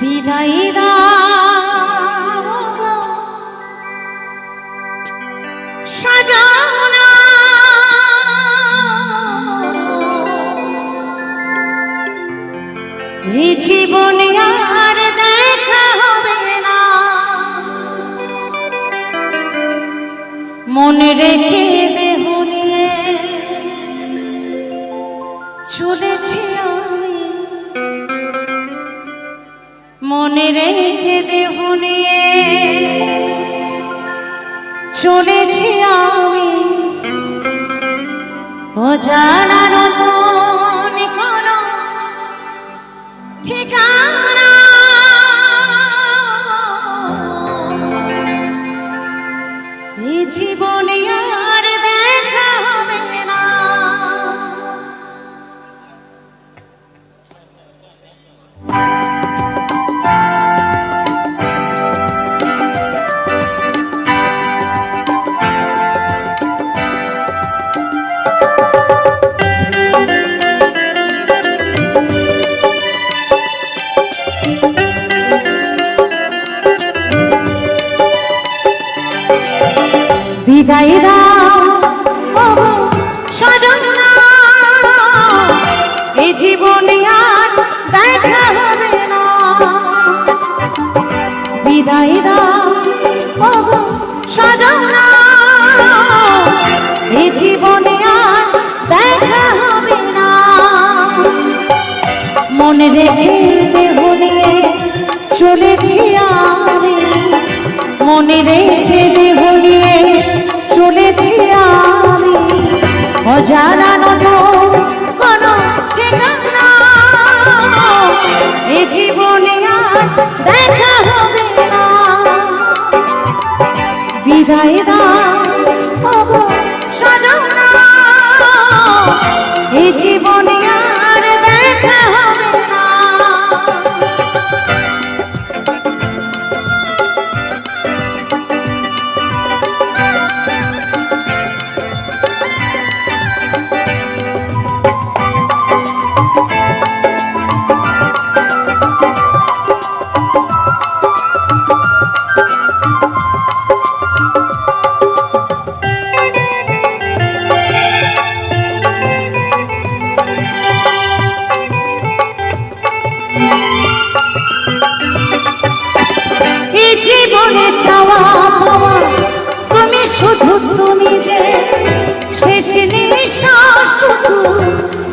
বিদায় সাজানা এই জীবনে আর মনে রেখে দেহ নিয়ে চলেছি মনে রেখে দেহ নিয়ে। চলেছি আমি অজানা নতুন বিদায় মনে রেখে দেহ নিয়ে চলেছি আমি। মনে রেখে দেহ নিয়ে দাও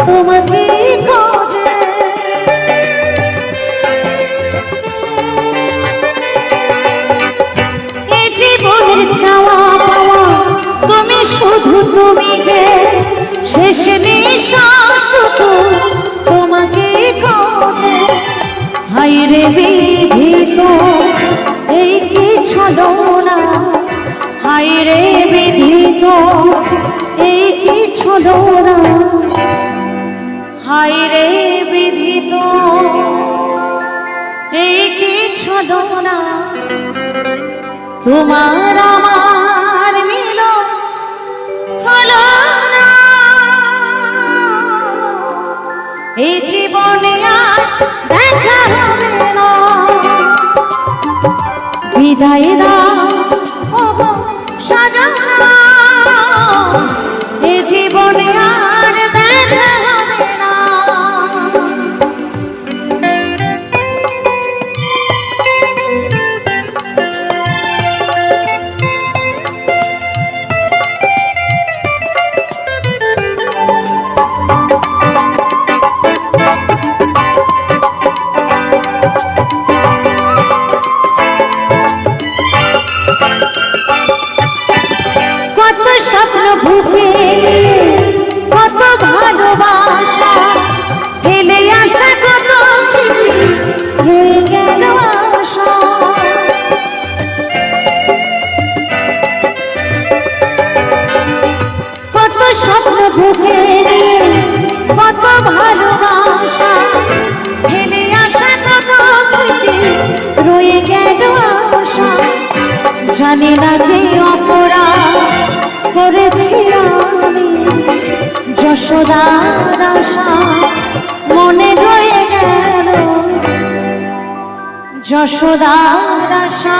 তোমাকে খোঁজে জীবনের চাওয়া তুমি শুধু তুমি যে শেষ নিঃশ্বাসটুকু তোমাকে খোঁজে। হাইরে বিধিত এই কি ছলনা হাইরে বিধিত এই কি ছলনা হাইরে বিধিত এই কি ছলনা তোমার আমার মিল হলো না। এই জীবনে আর দেখা হবে না। বিদায় জানি না কে অপরাধ করেছি আমি যশোদার আশা মনে রয়ে গেল। যশোদার আশা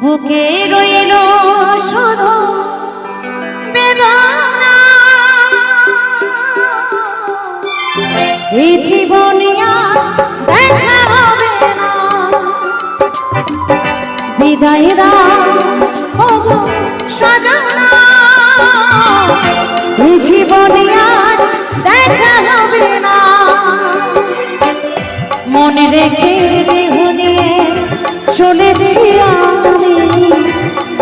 বুকে রইল শুধু বেদনা। এই জীবনিয়া দেখা হবে না। বিদায়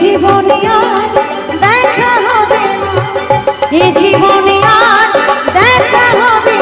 জীবনে আর দেখা হবে না। এই জীবনে আর দেখা হবে